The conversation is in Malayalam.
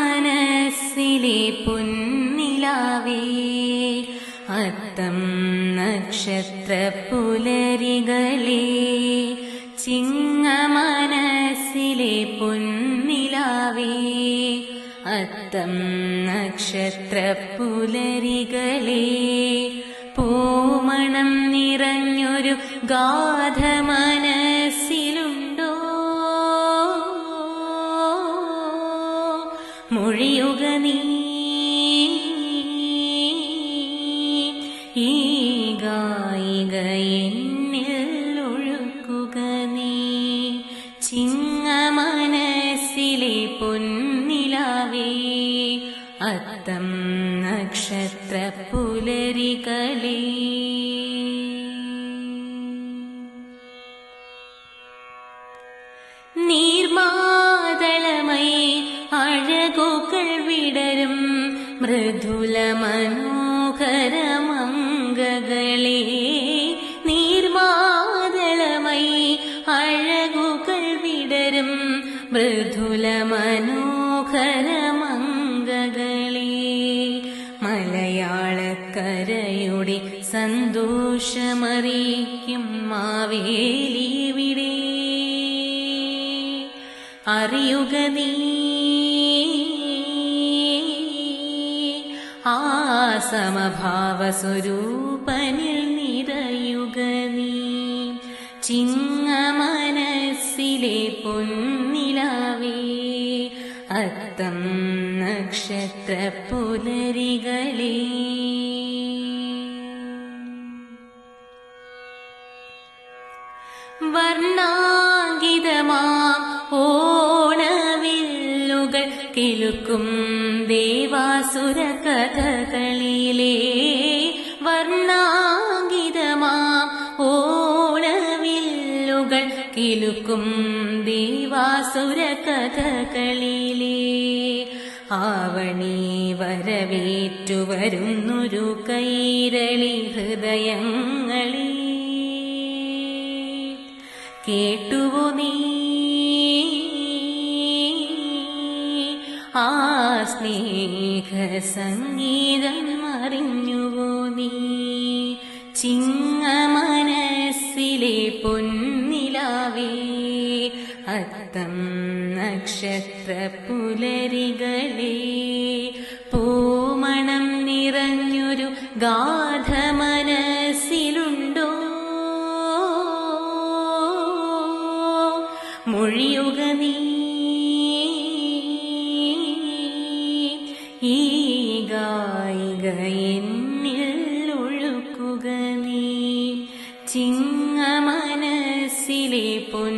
ചിങ്ങമനസ്സിലെ പൊന്നിലാവേ അത്തം നക്ഷത്ര പുലരികളെ ചിങ്ങമനസ്സിലെ പൊന്നിലാവേ. അത്തം നക്ഷത്ര പുലരികളെ പൂമണം നിറഞ്ഞൊരു ഗാഥ മനസ്സിലുണ്ടോ മൊഴിയുക നീ. ഗായിക എന്നിൽ ഒഴുക്കുക നീ ചിങ്ങമനസ്സിലെ പൊന്നിലാവേ അത്തം നക്ഷത്ര പുലരികളേ നീർമാതളമൈ അഴകുകൾ വിടരും മൃദുല മനോഹര മൃദുല മനോഹര മംഗകളെ മലയാളക്കരയുടെ സന്തോഷമറിയിക്കും മാവേലിവിടെ അറിയുക നീ ആ സമഭാവ സ്വരൂപനിൽ നിറയുക നീ. ചിങ്ങമനസ്സിലെ പൊന്നിലാവേ അത്തം നക്ഷത്ര പുലരികളേ വർണാങ്കിതമാം ഓണവില്ലുകൾ കിലുക്കും ദേവാസുര കഥകളിലെ കിലുക്കും ദേവാസുര കഥകളിലെ ആവണി വരവേറ്റു വരുന്നൊരു കൈരളി ഹൃദയങ്ങളെ. കേട്ടുവോ നീ? ആ സ്നേഹ സംഗീതം അറിഞ്ഞുവോ നീ? ചിങ്ങമനസ്സിലെ അത്തം നക്ഷത്ര പുലരികളെ പൂമണം നിറഞ്ഞൊരു ഗാഥ മനസ്സിലുണ്ടോ മൊഴിയുക നീ. ഈ ഗായിക എന്നിൽ ഒഴുക്കുക നീ. ചിങ്ങ മനസ്സിലെ പൊന്നിലാവേ